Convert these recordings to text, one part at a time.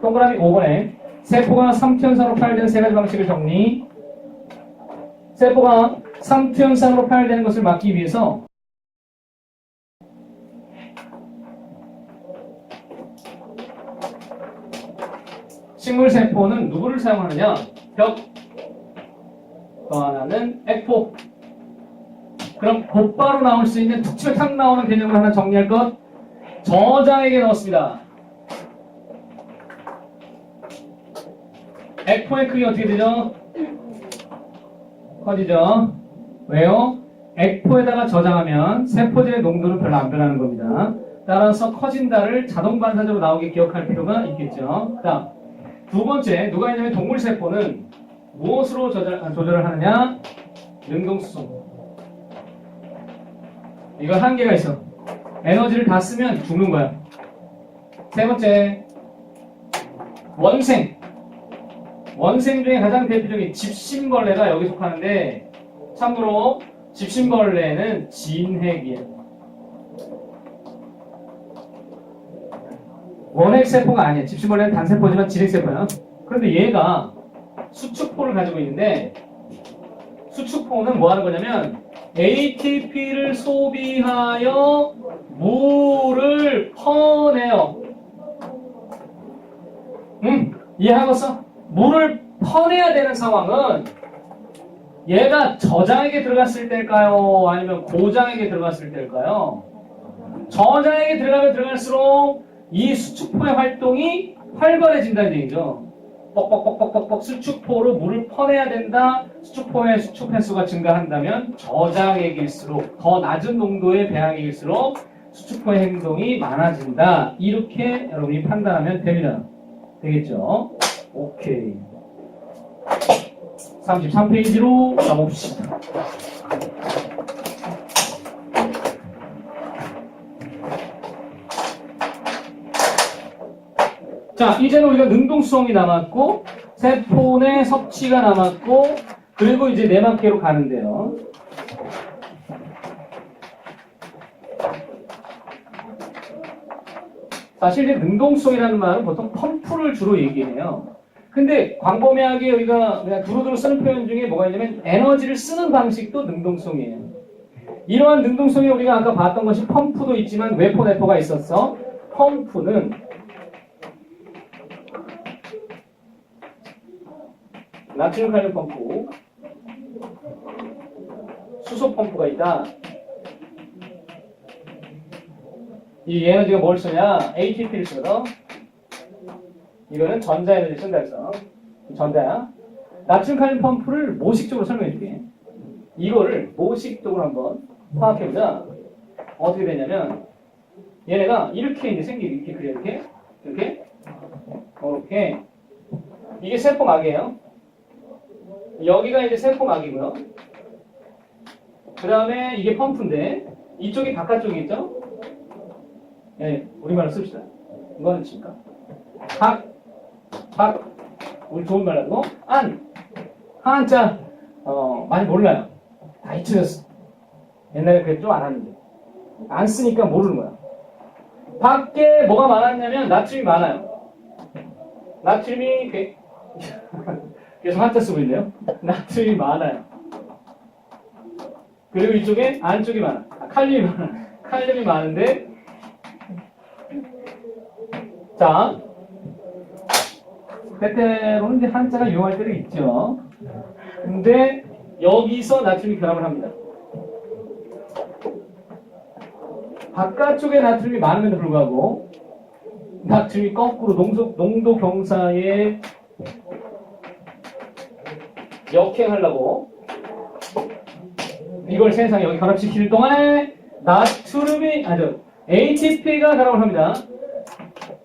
동그라미 5번에 세포가 3투연산으로 파열되는 세 가지 방식을 정리. 세포가 3투연산으로 파열되는 것을 막기 위해서 식물 세포는 누구를 사용하느냐? 벽. 또 하나는 액포. 그럼 곧바로 나올 수 있는 탁 나오는 개념을 하나 정리할 것. 저장에게 넣었습니다. 액포의 크기 어떻게 되죠? 커지죠? 왜요? 액포에다가 저장하면 세포질의 농도는 별로 안 변하는 겁니다. 따라서 커진다를 자동 반사적으로 나오게 기억할 필요가 있겠죠. 다음 두 번째 누가 있냐면 동물 세포는 무엇으로 조절, 아, 조절을 하느냐? 능동수소. 이거 한계가 있어. 에너지를 다 쓰면 죽는 거야. 세 번째 원생. 원생 중에 가장 대표적인 집신벌레가 여기 속하는데 참고로 집신벌레는 진핵이에요. 원핵세포가 아니에요. 집신벌레는 단세포지만 진핵세포예요. 그런데 얘가 수축포를 가지고 있는데 수축포는 뭐 하는 거냐면 ATP를 소비하여 물을 퍼내요. 응? 이해하겠어? 물을 퍼내야 되는 상황은 얘가 저장에게 들어갔을 때일까요? 아니면 고장에게 들어갔을 때일까요? 저장에게 들어가면 들어갈수록 이 수축포의 활동이 활발해진다는 얘기죠. 뻑뻑뻑뻑뻑뻑 수축포로 물을 퍼내야 된다. 수축포의 수축 횟수가 증가한다면 저장액일수록 더 낮은 농도의 배양액일수록 수축포의 행동이 많아진다. 이렇게 여러분이 판단하면 됩니다. 되겠죠? 오케이. 33페이지로 가봅시다. 자, 이제는 우리가 능동성이 남았고, 세포 내 섭취가 남았고, 그리고 이제 내막계로 가는데요. 사실 이제 능동성이라는 말은 보통 펌프를 주로 얘기해요. 근데 광범위하게 우리가 그냥 두루두루 쓰는 표현 중에 뭐가 있냐면 에너지를 쓰는 방식도 능동성이에요. 이러한 능동성이 우리가 아까 봤던 것이 펌프도 있지만 웨포 네포가 있었어. 펌프는 나트륨 칼륨 펌프, 수소 펌프가 있다. 이 에너지가 뭘 쓰냐? ATP를 쓰거든. 이거는 전자에너지 했어. 전자야. 나트륨 칼륨 펌프를 모식적으로 설명해 줄게. 이거를 모식적으로 한번 파악해보자. 어떻게 되냐면, 얘네가 이렇게 이제 생기, 이렇게 그려, 이렇게. 이렇게. 이렇게. 이게 세포막이에요. 여기가 이제 세포막이고요. 그 다음에 이게 펌프인데, 이쪽이 바깥쪽이겠죠? 예, 우리말로 씁시다. 이거는 칠까? 박, 박, 우리 좋은 말 하고, 안, 한자, 어, 많이 몰라요. 다 잊혀졌어. 옛날에 그랬 좀안 하는데. 안 쓰니까 모르는 거야. 밖에 뭐가 많았냐면, 나트륨이 많아요. 나트륨이, 꽤- 계속 한자 쓰고 있네요. 나트륨이 많아요. 그리고 이쪽에 안쪽이 많아. 아, 칼륨이 많아. 칼륨이 많은데, 자, 때때로는 이제 한자가 이용할 때도 있죠. 근데 여기서 나트륨이 결합을 합니다. 바깥쪽에 나트륨이 많음에도 불구하고 나트륨이 거꾸로 농도, 농도 경사에 역행하려고 이걸 세상에 여기 결합시키는 동안에 나트륨이 아주 ATP가 결합을 합니다.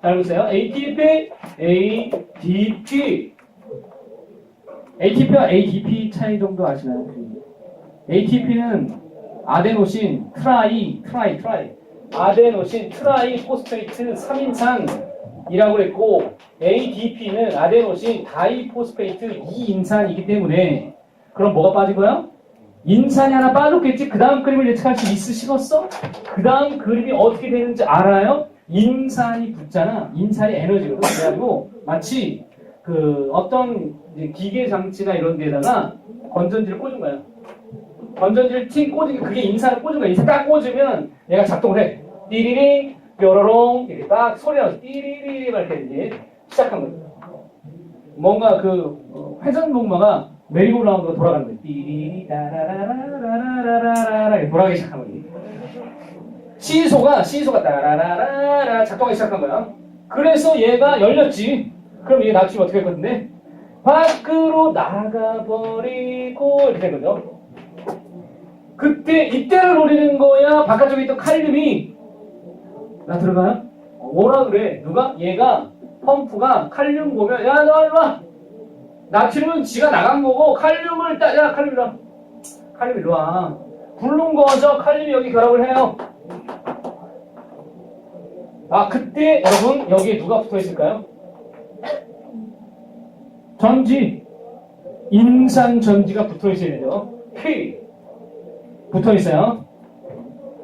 잘 보세요. ATP, ADP. ATP와 ADP 차이 정도 아시나요? ATP는 아데노신, 트라이, 트라이, 트라이. 아데노신, 트라이, 포스페이트 3인산이라고 그랬고, ADP는 아데노신, 다이포스페이트 2인산이기 때문에, 그럼 뭐가 빠진 거야? 인산이 하나 빠졌겠지? 그 다음 그림을 예측할 수 있으시겠어? 그 다음 그림이 어떻게 되는지 알아요? 인산이 붙잖아. 인산이 에너지거든. 그래가지고 마치 그 어떤 기계 장치나 이런 데다가 건전지를 꽂은 거야. 건전지를 팅 꽂은 게 그게 인사를 꽂은 거야. 인사 딱 꽂으면 얘가 작동을 해. 띠리링 뾰로롱 이렇게 딱 소리 나서 띠리리리 막 이렇게 이제 시작한 거야. 뭔가 그 어, 회전 목마가 메리고라운드가 돌아가는 거야. 띠리리 따라라라라라라라 이렇게 돌아가기 시작한 거야. 시소가 시소가 따라라라라 작동하기 시작한 거야. 그래서 얘가 열렸지. 그럼 얘 나중에 어떻게 할 건데? 밖으로 나가버리고 이렇게 된 거죠. 그때 이때를 노리는 거야. 바깥쪽에 있던 칼륨이 나 들어가요? 어, 뭐라 그래? 누가? 얘가 펌프가 칼륨 보면 야 너 일로 와. 나트륨은 지가 나간 거고 칼륨을 따. 야 칼륨 일로 와. 칼륨 일로 와. 굴른 거죠. 칼륨이 여기 결합을 해요. 아 그때 여러분 여기에 누가 붙어 있을까요? 전지 인산 전지가 붙어 있어야 되죠. P 붙어 있어요.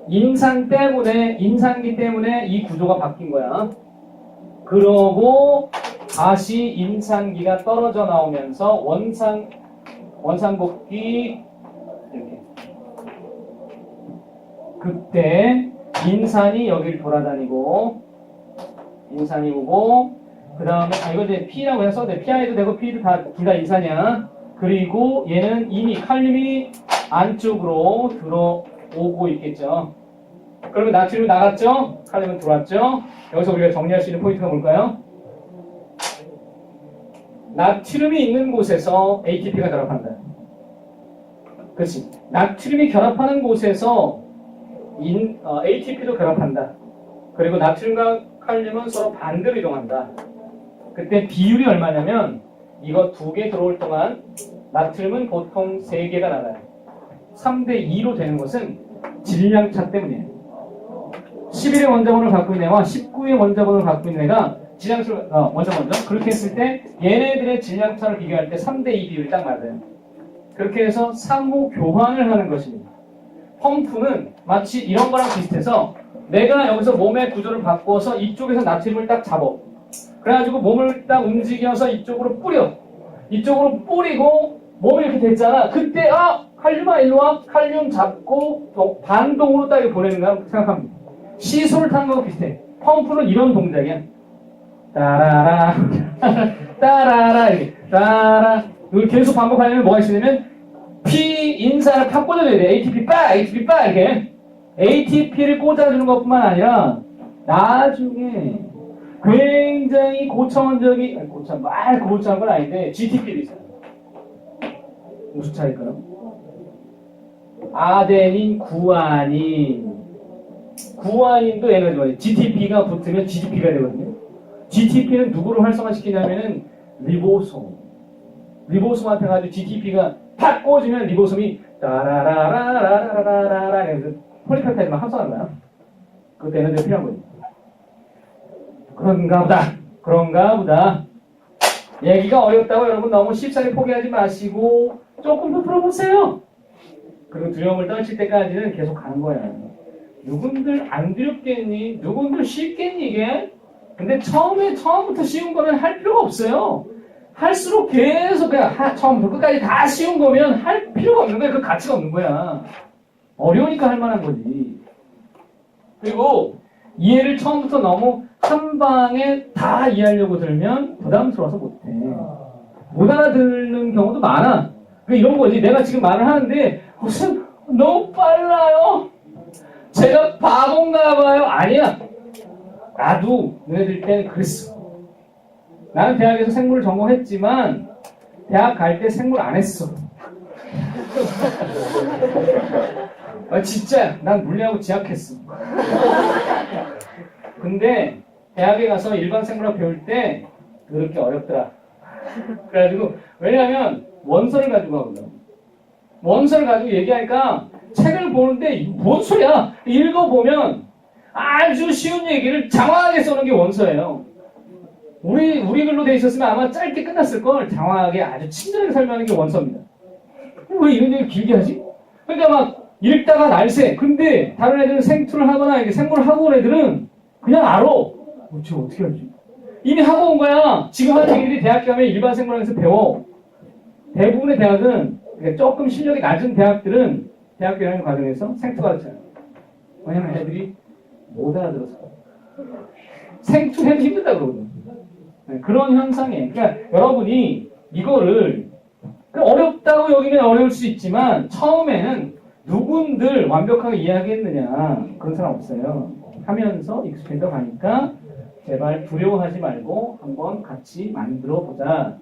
인산 때문에 인산기 때문에 이 구조가 바뀐 거야. 그러고 다시 인산기가 떨어져 나오면서 원상 원상복귀 이렇게 그때 인산이 여기를 돌아다니고 인산이 오고 그 다음에 아 이거 이제 P라고 해서 돼. PI도 되고 P도 다둘 다 인산이야. 그리고 얘는 이미 칼륨이 안쪽으로 들어오고 있겠죠. 그러면 나트륨 나갔죠? 칼륨은 들어왔죠? 여기서 우리가 정리할 수 있는 포인트가 뭘까요? 나트륨이 있는 곳에서 ATP가 결합한다. 그렇지. 나트륨이 결합하는 곳에서 인, 어, ATP도 결합한다. 그리고 나트륨과 칼륨은 서로 반대로 이동한다. 그때 비율이 얼마냐면 이거 두 개 들어올 동안 나트륨은 보통 세 개가 나가요. 3대 2로 되는 것은 질량차 때문이에요. 11의 원자번을 갖고 있는 애와 19의 원자번을 갖고 있는 애가 질량차 어, 원자 먼저 그렇게 했을 때 얘네들의 질량차를 비교할 때 3대 2 비율이 딱 맞아요. 그렇게 해서 상호 교환을 하는 것입니다. 펌프는 마치 이런 거랑 비슷해서 내가 여기서 몸의 구조를 바꿔서 이쪽에서 나트륨을 딱 잡아. 그래가지고 몸을 딱 움직여서 이쪽으로 뿌려. 이쪽으로 뿌리고 몸이 이렇게 됐잖아. 그때 아 칼륨아 일로 와. 칼륨 잡고 또 반동으로 딱 보내는 거야 생각합니다. 시소를 타는 거하고 비슷해. 펌프는 이런 동작이야. 따라라 따라라 이렇게 따라 이걸 계속 반복하려면 뭐가 있으냐면 P 인사를 팍 꽂아줘야 돼. ATP 빠 ATP 빠 이렇게 ATP를 꽂아주는 것뿐만 아니라 나중에 굉장히 고차원적인 아니, 고차 말 고차한 건 아닌데 GTP도 있어요. 무슨 차일까요? 아데닌, 구아닌. 구아닌도 에너지 많이. GTP가 붙으면 GDP가 되거든요. GTP는 누구를 활성화시키냐면은 리보솜. 리보솜한테 가지고 GTP가 팍 꽂으면 리보솜이 따라라라라라라라라 해서 폴리페타이드만 합성하는 거야. 그것도 에너지가 필요한 거지. 그런가 보다. 그런가 보다. 얘기가 어렵다고 여러분 너무 쉽사리 포기하지 마시고 조금 더 풀어보세요. 그리고 두려움을 떨칠 때까지는 계속 가는 거야. 누군들 안 두렵겠니? 누군들 쉽겠니 이게? 근데 처음에 처음부터 쉬운 거면 할 필요가 없어요. 할수록 계속 그냥 하- 처음부터 끝까지 다 쉬운 거면 할 필요가 없는 거야. 그 가치가 없는 거야. 어려우니까 할 만한 거지. 그리고 이해를 처음부터 너무 한 방에 다 이해하려고 들면 부담스러워서 못해. 못 알아듣는 경우도 많아. 그 이런 거지. 내가 지금 말을 하는데 무슨 너무 빨라요. 제가 바본가 봐요. 아니야. 나도 너희들 때는 그랬어. 나는 대학에서 생물을 전공했지만 대학 갈 때 생물 안 했어. 아 진짜 난 물리하고 지학했어. 근데 대학에 가서 일반 생물학 배울 때 그렇게 어렵더라. 그래가지고 왜냐하면 원서를 가지고 하거든. 원서를 가지고 얘기하니까 책을 보는데 이뭔 소리야? 읽어보면 아주 쉬운 얘기를 장황하게 써놓은 게 원서예요. 우리 우리 글로 돼 있었으면 아마 짧게 끝났을 걸 장황하게 아주 친절하게 설명하는 게 원서입니다. 왜 이런 얘기 길게 하지? 그러니까 막 읽다가 날새. 근데 다른 애들은 생투를 하거나 이렇게 생물을 하고 온 애들은 그냥 알아. 어, 쟤 어떻게 알지? 이미 하고 온 거야. 지금 한 얘기들이 대학 가면 일반 생물학에서 배워. 대부분의 대학은 조금 실력이 낮은 대학들은 대학교 여행 과정에서 생투 가르쳐요. 왜냐면 애들이 못 알아들어서. 생투 해도 힘들다 그러거든. 네, 그런 현상이에요. 그러니까 여러분이 이거를 그 어렵다고 여기면 어려울 수 있지만 처음에는 누군들 완벽하게 이해하겠느냐 그런 사람 없어요. 하면서 익숙해져 가니까 제발 두려워하지 말고 한번 같이 만들어 보자.